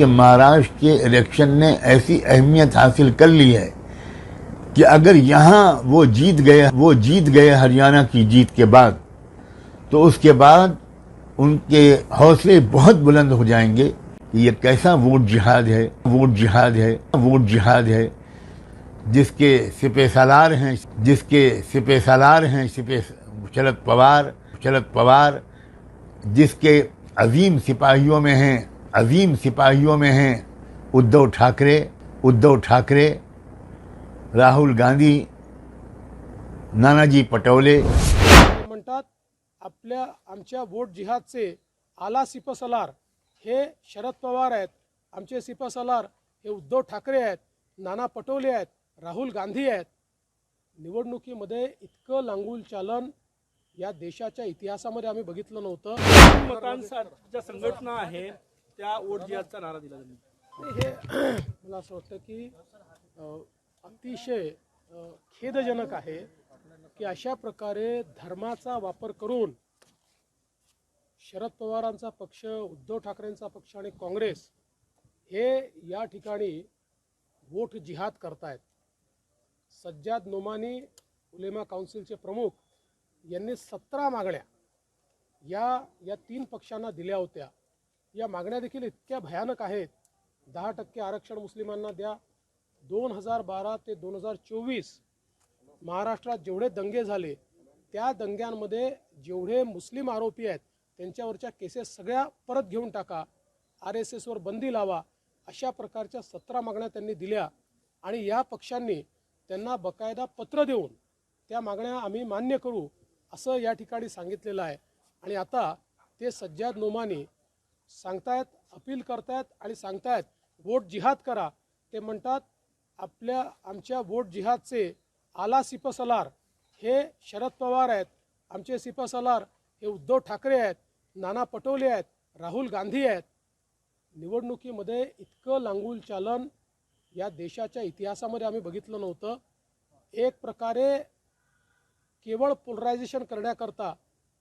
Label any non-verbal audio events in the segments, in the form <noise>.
कि महाराष्ट्र के इलेक्शन ने ऐसी अहमियत हासिल कर ली है कि अगर यहाँ वो जीत गए, वो जीत गए हरियाणा की जीत के बाद तो उसके बाद उनके हौसले बहुत बुलंद हो जाएँगे कि ये कैसा वोट जिहाद है, वोट जिहाद है, वोट जिहाद है। जिसके सिपे सालार हैं, जिसके सिपे सालार हैं, सिपे शरद पवार शरद पवार, जिसके अजीम सिपाहियों में हैं अजीम सिपाहियों में हैं उद्धव ठाकरे उद्धव ठाकरे राहुल गांधी नानाजी पटोले। म्हणतात आपल्या आमच्या वोट जिहादचे आला सिपसलार हे शरद पवार आहेत. आमचे सिपसलार हे उद्धव ठाकरे आहेत नाना पटोले आहेत राहुल गांधी आहेत. निवडणुकीमध्ये इतकं लांगूल चालन या देशाच्या इतिहासामध्ये आम्ही बघितलं नव्हतं. मतांचा ज्या संघटना आहे त्या वोट जिहादचा नारा दिला त्यांनी. हे <clears throat> मला असं वाटतं की अतिशय खेदजनक आहे की अशा प्रकारे धर्माचा वापर करून शरद पवारांचा पक्ष उद्धव ठाकरेंचा पक्ष आणि काँग्रेस हे या ठिकाणी वोट जिहाद करतायत. सज्जाद नोमानी उलेमा काउन्सिलचे प्रमुख यांनी सतरा मागण्या या या तीन पक्षांना दिल्या होत्या. या मागण्या देखील इतक्या भयानक आहेत. दहा टक्के आरक्षण मुस्लिमांना द्या. दोन हजार बारा ते दोन हजार चोवीस महाराष्ट्रात जेवढे दंगे झाले त्या दंग्यांमध्ये जेवढे मुस्लिम आरोपी आहेत त्यांच्यावरच्या केसेस सगळ्या परत घेऊन टाका. आर एस एसवर बंदी लावा. अशा प्रकारच्या सतरा मागण्या त्यांनी दिल्या आणि या पक्षांनी त्यांना बकायदा पत्र देऊन त्या मागण्या आम्ही मान्य करू असं या ठिकाणी सांगितलेलं आहे. आणि आता ते सज्जाद नोमानी सांगतायत अपील करतायत आणि सांगतायत वोट जिहाद करा. ते म्हणतात आपल्या आमच्या वोट जिहादचे आला सिपसलार हे शरद पवार आहेत आमचे सिपसलार हे उद्धव ठाकरे आहेत नाना पटोले आहेत राहुल गांधी आहेत. निवडणुकीमध्ये इतकं लांगूल चालन या देशाच्या इतिहासामध्ये आम्ही बघितलं नव्हतं. एक प्रकारे केवळ पोलरायझेशन करण्याकरता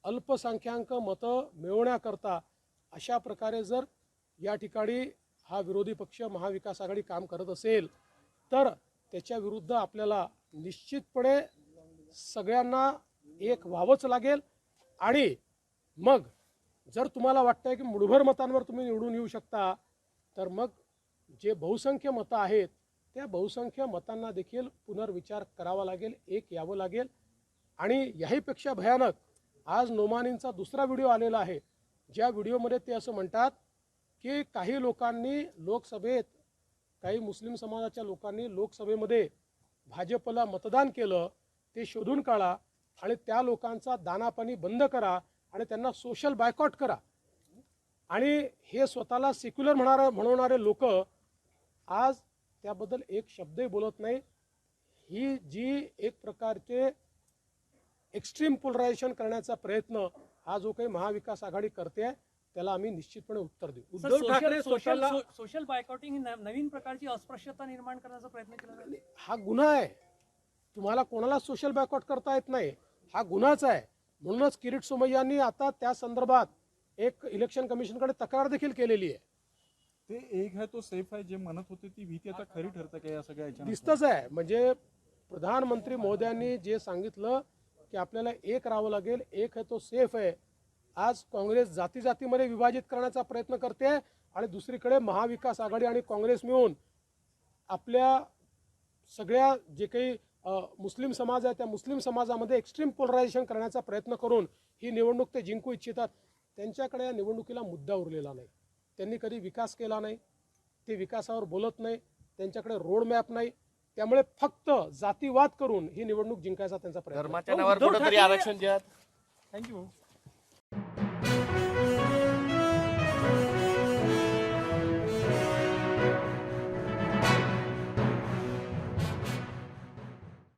अल्पसंख्याक मतं मिळवण्याकरता अशा प्रकारे जर या ठिकाणी हा विरोधी पक्ष महाविकास आघाडी काम करत असेल तर त्याच्या विरुद्ध आपल्याला निश्चितपणे सगळ्यांना एक व्हावंच लागेल. आणि मग जर तुम्हाला वाटतंय की मुठभर मतांवर तुम्ही निवडून येऊ शकता तर मग जे बहुसंख्य मतं आहेत त्या बहुसंख्य मतांना देखील पुनर्विचार करावा लागेल एक यावं लागेल. आणि याहीपेक्षा भयानक आज नोमानींचा दुसरा व्हिडिओ आलेला आहे. ज्या व्हिडिओमध्ये ते असं म्हणतात की काही लोकांनी लोकसभेत काही मुस्लिम समाजाच्या लोकांनी लोकसभेमध्ये भाजपला मतदान केलं ते शोधून काढा आणि त्या लोकांचा दानापाणी बंद करा आणि त्यांना सोशल बायकॉट करा. आणि हे स्वतःला सेक्युलर म्हणा म्हणवणारे लोक आज त्याबद्दल एक शब्दही बोलत नाही. ही जी एक प्रकारचे एक्स्ट्रीम पोलरायझेशन करण्याचा प्रयत्न हा जो काही महाविकास आघाडी करते त्याला आम्ही निश्चितपणे उत्तर देऊ. उद्धव ठाकरे सोशल स्वतःला सोशल बायकॉटिंग ही नवीन प्रकारची अस्पृश्यता निर्माण करण्याचा प्रयत्न केला. हा गुन्हा आहे. तुम्हाला कोणाला सोशल बॅकआउट करता येत नाही. हा गुन्हाच आहे. म्हणूनच किरीट सोमय्यांनी आता त्या संदर्भात एक इलेक्शन कमिशनकडे तक्रार देखील केलेली आहे. ते एक है तो सेफ आहे. जे म्हणत होते ती भीती आता खरी ठरते का या सगळ्या? दिसतच आहे. म्हणजे प्रधानमंत्री महोदयांनी जे सांगितलं की आपल्याला एक राहावं लागेल एक आहे तो सेफ आहे. आज काँग्रेस जाती जातीमध्ये विभाजित करण्याचा प्रयत्न करते आणि दुसरीकडे महाविकास आघाडी आणि काँग्रेस मिळून आपल्या सगळ्या जे काही मुस्लिम समाज आहे त्या मुस्लिम समाजामध्ये एक्स्ट्रीम पोलरायझेशन करण्याचा प्रयत्न करून ही निवडणूक ते जिंकू इच्छितात. त्यांच्याकडे या निवडणुकीला मुद्दा उरलेला नाही. त्यांनी कधी विकास केला नाही. ते विकासावर बोलत नाही. त्यांच्याकडे रोड मॅप नाही. त्यामुळे फक्त जातीवाद करून ही निवडणूक जिंकायचा त्यांचा प्रयत्न. धर्माच्या नावावर कुठंतरी आरक्षण द्या थँक्यू